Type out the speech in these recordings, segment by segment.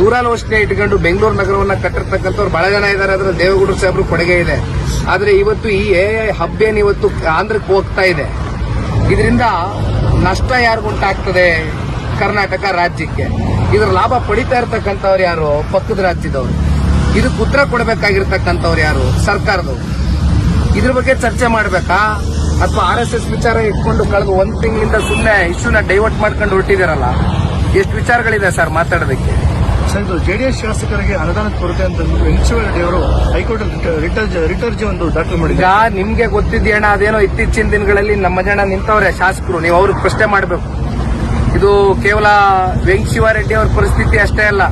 ದೂರಾಲೋಚನೆ ಇಟ್ಕೊಂಡು ಬೆಂಗಳೂರು ನಗರವನ್ನ ಕಟ್ಟಿರ್ತಕ್ಕಂಥವ್ರು ಬಹಳ ಜನ ಇದ್ದಾರೆ ಅದ್ರ ದೇವೇಗೌಡರು ಸಾಹೇಬ್ರು ಕೊಡುಗೆ ಇದೆ. ಆದ್ರೆ ಇವತ್ತು ಈ ಎ ಹಬ್ ಏನ್ ಇವತ್ತು ಆಂಧ್ರಕ್ಕೆ ಹೋಗ್ತಾ ಇದೆ. ಇದರಿಂದ ನಷ್ಟ ಯಾರಿಗುಂಟಾಗ್ತದೆ ಕರ್ನಾಟಕ ರಾಜ್ಯಕ್ಕೆ. ಇದ್ರ ಲಾಭ ಪಡಿತಾ ಇರ್ತಕ್ಕಂಥವ್ರು ಯಾರು? ಪಕ್ಕದ ರಾಜ್ಯದವರು. ಇದಕ್ಕೆ ಉತ್ತರ ಕೊಡಬೇಕಾಗಿರ್ತಕ್ಕಂಥವ್ರು ಯಾರು? ಸರ್ಕಾರದವರು. ಇದ್ರ ಬಗ್ಗೆ ಚರ್ಚೆ ಮಾಡಬೇಕಾ? ಅಥವಾ ಆರ್ ಎಸ್ ಎಸ್ ವಿಚಾರ ಇಟ್ಕೊಂಡು ಕಳೆದು ಒಂದ್ ತಿಂಗಳಿಂದ ಸುಮ್ಮನೆ ಇಶ್ಯೂನ ಡೈವರ್ಟ್ ಮಾಡ್ಕೊಂಡು ಹೊರಟಿದಾರಲ್ಲ ಎಷ್ಟು ವಿಚಾರಗಳಿದೆ ಸರ್ ಮಾತಾಡೋದಕ್ಕೆ? ಸರ್ ಜೆಡಿಎಸ್ ಶಾಸಕರಿಗೆ ಅನುದಾನದ ಕೊರತೆ ಅಂತ ರೆಡ್ಡಿ ಅವರು ಹೈಕೋರ್ಟ್ ರಿಟರ್ಜ್ ಒಂದು ದಾಖಲು ಮಾಡಿದ್ರು ನಿಮ್ಗೆ ಗೊತ್ತಿದೆಯಣ್ಣ, ಅದೇನೋ ಇತ್ತೀಚಿನ ದಿನಗಳಲ್ಲಿ ನಮ್ಮ ಜನ ನಿಂತವ್ರೆ ಶಾಸಕರು, ನೀವು ಅವ್ರಿಗೆ ಪ್ರಶ್ನೆ ಮಾಡಬೇಕು. ಇದು ಕೇವಲ ವೆಂಕಶಿವಾರೆಡ್ಡಿ ಅವರ ಪರಿಸ್ಥಿತಿ ಅಷ್ಟೇ ಅಲ್ಲ.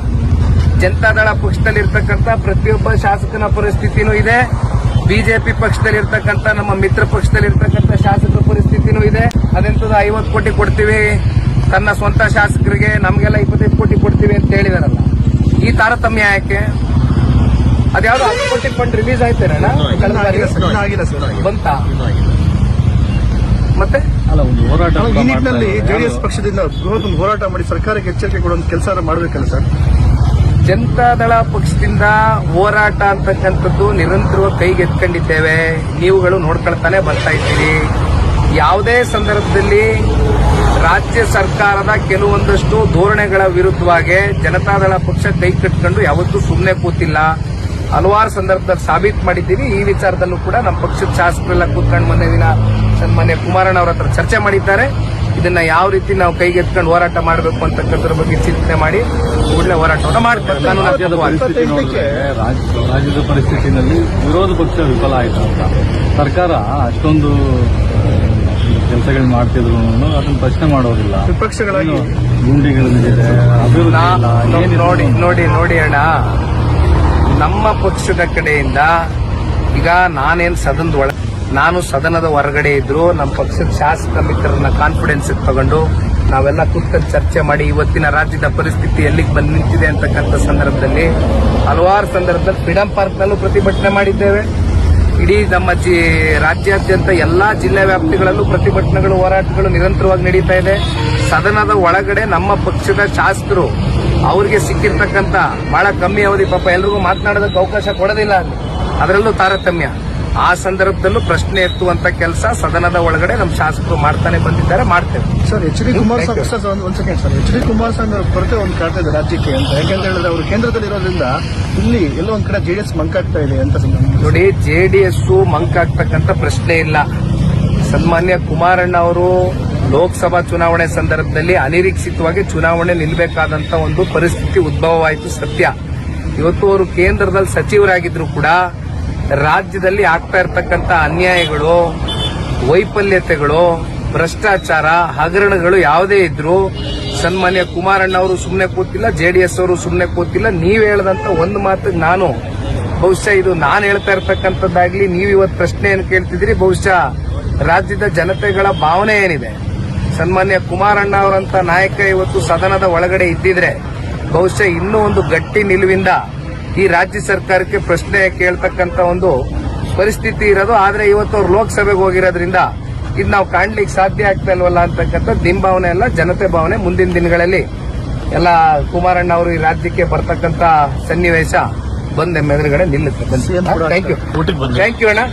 ಜನತಾದಳ ಪಕ್ಷದಲ್ಲಿ ಇರ್ತಕ್ಕಂಥ ಪ್ರತಿಯೊಬ್ಬ ಶಾಸಕನ ಪರಿಸ್ಥಿತಿನೂ ಇದೆ. ಬಿಜೆಪಿ ಪಕ್ಷದಲ್ಲಿ ಇರ್ತಕ್ಕಂಥ ನಮ್ಮ ಮಿತ್ರ ಪಕ್ಷದಲ್ಲಿ ಇರ್ತಕ್ಕಂಥ ಶಾಸಕರ ಪರಿಸ್ಥಿತಿನೂ ಇದೆ. ಅದೆಂತದ ಐವತ್ತು ಕೋಟಿ ಕೊಡ್ತೀವಿ. ತನ್ನ ಸ್ವಂತ ಶಾಸಕರಿಗೆ ನಮಗೆಲ್ಲ ಇಪ್ಪತ್ತೈದು ಕೋಟಿ ಕೊಡ್ತೀವಿ ಅಂತ ಈ ತಾರತಮ್ಯ ಯಾಕೆ? ಅದ್ಯಾವ್ದು ಹತ್ತು ಕೋಟಿ ಫಂಡ್ ರಿಲೀಸ್ ಆಯ್ತೇನಣ್ಣ ಆಗಿಲ್ಲ ಸರ್. ಬಂತ? ಮತ್ತೆ? ಅಲ್ಲ ಒಂದು ಹೋರಾಟ ಈ ನಿಟ್ಟಿನಲ್ಲಿ ಜೆಡಿಎಸ್ ಪಕ್ಷದಿಂದ ಬೃಹತ್ ಒಂದು ಹೋರಾಟ ಮಾಡಿ ಸರ್ಕಾರಕ್ಕೆ ಎಚ್ಚರಿಕೆ ಕೊಡುವಂತ ಕೆಲಸ ಮಾಡಬೇಕಲ್ಲ ಸರ್? ಜನತಾದಳ ಪಕ್ಷದಿಂದ ಹೋರಾಟ ಅಂತಕ್ಕಂಥದ್ದು ನಿರಂತರವಾಗಿ ಕೈಗೆತ್ಕೊಂಡಿದ್ದೇವೆ ನೀವುಗಳು ನೋಡ್ಕೊಳ್ತಾನೆ ಬರ್ತಾ ಇದ್ದೀರಿ. ಯಾವುದೇ ಸಂದರ್ಭದಲ್ಲಿ ರಾಜ್ಯ ಸರ್ಕಾರದ ಕೆಲವೊಂದಷ್ಟು ಧೋರಣೆಗಳ ವಿರುದ್ಧವಾಗಿ ಜನತಾದಳ ಪಕ್ಷ ಕೈ ಕಟ್ಕೊಂಡು ಯಾವತ್ತೂ ಸುಮ್ಮನೆ ಕೂತಿಲ್ಲ. ಹಲವಾರು ಸಂದರ್ಭದಲ್ಲಿ ಸಾಬೀತು ಮಾಡಿದ್ದೀವಿ. ಈ ವಿಚಾರದಲ್ಲೂ ಕೂಡ ನಮ್ಮ ಪಕ್ಷದ ಶಾಸಕರೆಲ್ಲ ಕೂತ್ಕೊಂಡು ಮೊನ್ನೆ ದಿನ ಸನ್ಮಾನ್ಯ ಕುಮಾರಣ್ಣ ಅವರ ಹತ್ರ ಚರ್ಚೆ ಮಾಡಿದ್ದಾರೆ. ಇದನ್ನ ಯಾವ ರೀತಿ ನಾವು ಕೈಗೆತ್ಕೊಂಡು ಹೋರಾಟ ಮಾಡಬೇಕು ಅಂತಕ್ಕಂಥದ್ರ ಬಗ್ಗೆ ಚಿಂತನೆ ಮಾಡಿ ಕೂಡಲೇ ಹೋರಾಟವನ್ನು ಮಾಡ್ತಾರೆ. ರಾಜ್ಯದ ಪರಿಸ್ಥಿತಿನಲ್ಲಿ ವಿರೋಧ ಪಕ್ಷ ವಿಫಲ ಆಯಿತು ಅಂತ. ಸರ್ಕಾರ ಅಷ್ಟೊಂದು ಕೆಲಸಗಳು ಮಾಡ್ತಿದ್ರು ಅದನ್ನ ಪ್ರಶ್ನೆ ಮಾಡೋದಿಲ್ಲ. ವಿಪಕ್ಷಗಳಾಗಿ. ಗುಂಡಿಗಳು ಬಿದ್ದಿದೆ ಅಭಿವೃದ್ಧಿ. ನೋಡಿ ನೋಡಿ ನೋಡಿ ಅಣ್ಣ. ನಮ್ಮ ಪಕ್ಷದ ಕಡೆಯಿಂದ ಈಗ ನಾನೇನ್ ಸದನದ ಒಳ ನಾನು ಸದನದ ಹೊರಗಡೆ ಇದ್ರು ನಮ್ಮ ಪಕ್ಷದ ಶಾಸಕ ಮಿತ್ರರನ್ನ ಕಾನ್ಫಿಡೆನ್ಸ್ ತಗೊಂಡು ನಾವೆಲ್ಲ ಕೂತ್ಕೊಂಡು ಚರ್ಚೆ ಮಾಡಿ ಇವತ್ತಿನ ರಾಜ್ಯದ ಪರಿಸ್ಥಿತಿ ಎಲ್ಲಿಗೆ ಬಂದು ನಿಂತಿದೆ ಅಂತಕ್ಕಂಥ ಸಂದರ್ಭದಲ್ಲಿ ಹಲವಾರು ಸಂದರ್ಭದಲ್ಲಿ ಫ್ರೀಡಂ ಪಾರ್ಕ್ನಲ್ಲೂ ಪ್ರತಿಭಟನೆ ಮಾಡಿದ್ದೇವೆ. ಇಡೀ ನಮ್ಮ ಜಿ ರಾಜ್ಯಾದ್ಯಂತ ಎಲ್ಲಾ ಜಿಲ್ಲಾ ವ್ಯಾಪ್ತಿಗಳಲ್ಲೂ ಪ್ರತಿಭಟನೆಗಳು, ಹೋರಾಟಗಳು ನಿರಂತರವಾಗಿ ನಡೀತಾ ಇದೆ. ಸದನದ ಒಳಗಡೆ ನಮ್ಮ ಪಕ್ಷದ ಶಾಸಕರು ಅವರಿಗೆ ಸಿಕ್ಕಿರ್ತಕ್ಕಂತ ಬಹಳ ಕಮ್ಮಿ ಅವಧಿ. ಪಾಪ ಎಲ್ರಿಗೂ ಮಾತನಾಡೋದಕ್ಕೆ ಅವಕಾಶ ಕೊಡೋದಿಲ್ಲ ಅದರಲ್ಲೂ ತಾರತಮ್ಯ. ಆ ಸಂದರ್ಭದಲ್ಲೂ ಪ್ರಶ್ನೆ ಎತ್ತುವಂತ ಕೆಲಸ ಸದನದ ಒಳಗಡೆ ನಮ್ಮ ಶಾಸಕರು ಮಾಡ್ತಾನೆ ಬಂದಿದ್ದಾರೆ ಮಾಡ್ತೇವೆ. Sir H D Kumaraswamy sir ಒಂದು ಒಂದು second sir. H D Kumaraswamy ಅವ್ರ ಕೊರತೆ ಒಂದು ಕಾಡ್ತಾ ಇದೆ ರಾಜ್ಯಕ್ಕೆ ಅಂತ. ಯಾಕಂತ ಹೇಳಿದ್ರೆ ಅವರು ಕೇಂದ್ರದಲ್ಲಿ ಇರೋದ್ರಿಂದ ಇಲ್ಲಿ ಎಲ್ಲೋ ಒಂದ್ ಕಡೆ ಜೆಡಿಎಸ್ ಮಂಕಾಗ್ತಾ ಇದೆ ಅಂತ ನೋಡಿ ಜೆಡಿಎಸ್ ಮಂಕಾಗ್ತಕ್ಕಂತ ಪ್ರಶ್ನೆ ಇಲ್ಲ. ಸನ್ಮಾನ್ಯ ಕುಮಾರಣ್ಣ ಅವರು ಲೋಕಸಭಾ ಚುನಾವಣೆ ಸಂದರ್ಭದಲ್ಲಿ ಅನಿರೀಕ್ಷಿತವಾಗಿ ಚುನಾವಣೆ ನಿಲ್ಲಬೇಕಾದಂತ ಒಂದು ಪರಿಸ್ಥಿತಿ ಉದ್ಭವವಾಯಿತು ಸತ್ಯ. ಇವತ್ತು ಅವರು ಕೇಂದ್ರದಲ್ಲಿ ಸಚಿವರಾಗಿದ್ರು ಕೂಡ ರಾಜ್ಯದಲ್ಲಿ ಆಗ್ತಾ ಇರತಕ್ಕಂತ ಅನ್ಯಾಯಗಳು, ವೈಫಲ್ಯತೆಗಳು, ಭ್ರಷ್ಟಾಚಾರ, ಹಗರಣಗಳು ಯಾವುದೇ ಇದ್ರು ಸನ್ಮಾನ್ಯ ಕುಮಾರಣ್ಣ ಅವರು ಸುಮ್ಮನೆ ಕೂತಿಲ್ಲ ಜೆಡಿಎಸ್ ಅವರು ಸುಮ್ಮನೆ ಕೂತಿಲ್ಲ. ನೀವು ಹೇಳದಂತ ಒಂದು ಮಾತು ನಾನು, ಬಹುಶಃ ಇದು ನಾನು ಹೇಳ್ತಾ ಇರ್ತಕ್ಕಂಥದ್ದಾಗ್ಲಿ, ನೀವು ಇವತ್ತು ಪ್ರಶ್ನೆಯನ್ನು ಕೇಳ್ತಿದ್ರಿ ಬಹುಶಃ ರಾಜ್ಯದ ಜನತೆಗಳ ಭಾವನೆ ಏನಿದೆ? ಸನ್ಮಾನ್ಯ ಕುಮಾರಣ್ಣ ಅವರಂತ ನಾಯಕ ಇವತ್ತು ಸದನದ ಒಳಗಡೆ ಇದ್ದಿದ್ರೆ, ಬಹುಶಃ ಇನ್ನೂ ಒಂದು ಗಟ್ಟಿ ನಿಲುವಿಂದ ಈ ರಾಜ್ಯ ಸರ್ಕಾರಕ್ಕೆ ಪ್ರಶ್ನೆ ಕೇಳ್ತಕ್ಕಂತ ಒಂದು ಪರಿಸ್ಥಿತಿ ಇರೋದು. ಆದ್ರೆ ಇವತ್ತು ಅವ್ರು ಲೋಕಸಭೆಗೆ ಹೋಗಿರೋದ್ರಿಂದ ಇದು ನಾವು ಕಾಣ್ಲಿಕ್ಕೆ ಸಾಧ್ಯ ಆಗ್ತಾ ಇಲ್ವಲ್ಲ ಅಂತಕ್ಕಂಥ ನಿಮ್ಮ ಭಾವನೆ ಅಲ್ಲ ಜನತೆ ಭಾವನೆ ಮುಂದಿನ ದಿನಗಳಲ್ಲಿ. ಎಲ್ಲ ಕುಮಾರಣ್ಣ ಅವರು ಈ ರಾಜ್ಯಕ್ಕೆ ಬರ್ತಕ್ಕಂತ ಸನ್ನಿವೇಶ ಬಂದೆ ಮೆದುರುಗಡೆ ನಿಲ್ಲುತ್ತೆ. ಥ್ಯಾಂಕ್ ಯು ಥ್ಯಾಂಕ್ ಯು ಅಣ್ಣ.